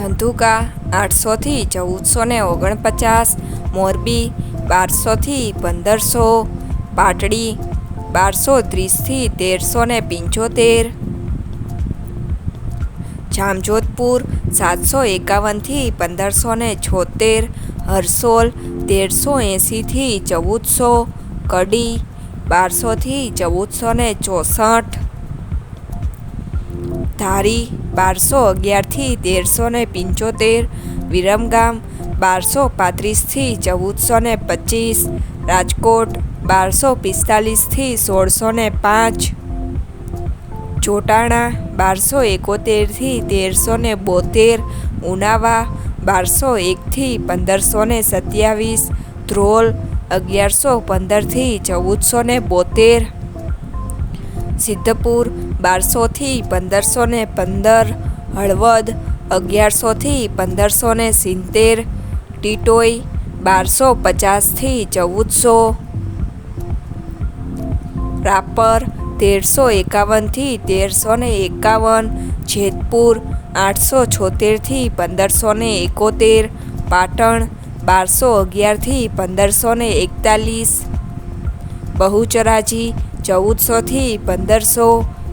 ધંધુકા આઠસોથી ચૌદસો ને ઓગણપચાસ, મોરબી બારસોથી પંદરસો, પાટડી બારસો ત્રીસથી તેરસો ને પંચોતેર. જામજોધપુર સાતસો એકાવનથી પંદરસો ને છોતેર, હરસોલ તેરસો એંસીથી ચૌદસો, કડી બારસોથી ચૌદસો ને ચોસઠ. ધારી બારસો અગિયારથી તેરસો ને પંચોતેર, વિરમગામ બારસો પાંત્રીસથી ચૌદસો ને પચીસ, રાજકોટ બારસો પિસ્તાલીસથી સોળસો ને પાંચ, ચોટાણા બારસો એકોતેરથી તેરસો ને બોતેર, ઉનાવા બારસો એકથી પંદરસો ને સત્યાવીસ, ધ્રોલ અગિયારસો પંદરથી ચૌદસો ને બોતેર સિદ્ધપુર, બારસોથી પંદરસો ને પંદર, હળવદ, અગિયારસોથી પંદરસો ને સિત્તેર, ટીટોઈ, બારસો પચાસથી ચૌદસો. રાપર, તેરસો એકાવનથી તેરસો ને એકાવન, જેતપુર, આઠસો છોતેરથી પંદરસો ને એકોતેર, પાટણ, બારસો અગિયારથી પંદરસો ને એકતાલીસ. બહુચરાજી ચૌદસોથી પંદરસો,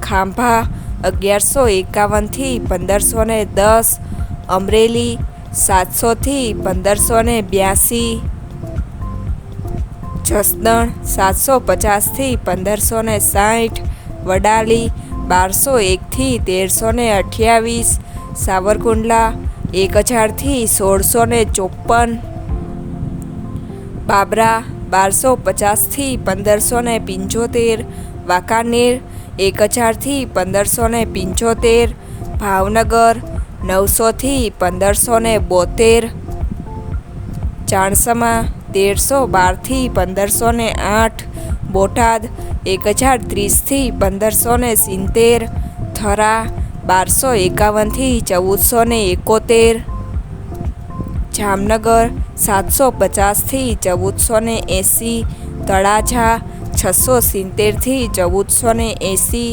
ખાંભા અગિયારસો એકાવનથી પંદરસો ને દસ, અમરેલી સાતસોથી પંદરસો ને બ્યાસી, જસદણ સાતસો પચાસથી પંદરસો ને સાઠ, વડાલી બારસો એકથી તેરસો ને અઠ્યાવીસ, સાવરકુંડલા એક હજારથી સોળસો ને ચોપન બાબરા બારસો પચાસથી પંદરસો ને પંચોતેર, વાંકાનેર એક હજારથી પંદરસો ને પંચોતેર, ભાવનગર નવસોથી પંદરસો ને બોતેર, ચાણસમા તેરસો બારથી પંદરસો ને આઠ, બોટાદ એક હજાર ત્રીસથી પંદરસો ને સિત્તેર, થરા બારસો એકાવનથી ચૌદસો ને એકોતેર જામનગર સાતસો પચાસથી ચૌદસો ને એંસી, તળાજા છસો સિત્તેરથી ચૌદસો ને એંસી,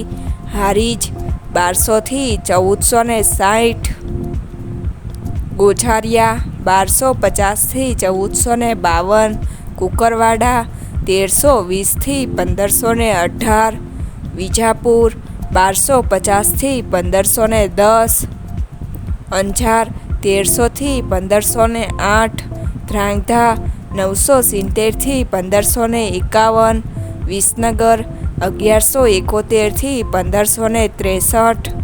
હારીજ બારસોથી ચૌદસો ને સાઠ ગોઝારિયા બારસો પચાસથી ચૌદસો ને બાવન, કુકરવાડા તેરસો વીસથી પંદરસો ને અઢાર, વિજાપુર બારસો પચાસથી પંદરસો ને દસ, અંજાર તેરસોથી પંદરસો ને આઠ, ધ્રાંગધા નવસો સિત્તેરથી પંદરસો ને એકાવન, વિસનગર અગિયારસો એકોતેરથી પંદરસો ને ત્રેસઠ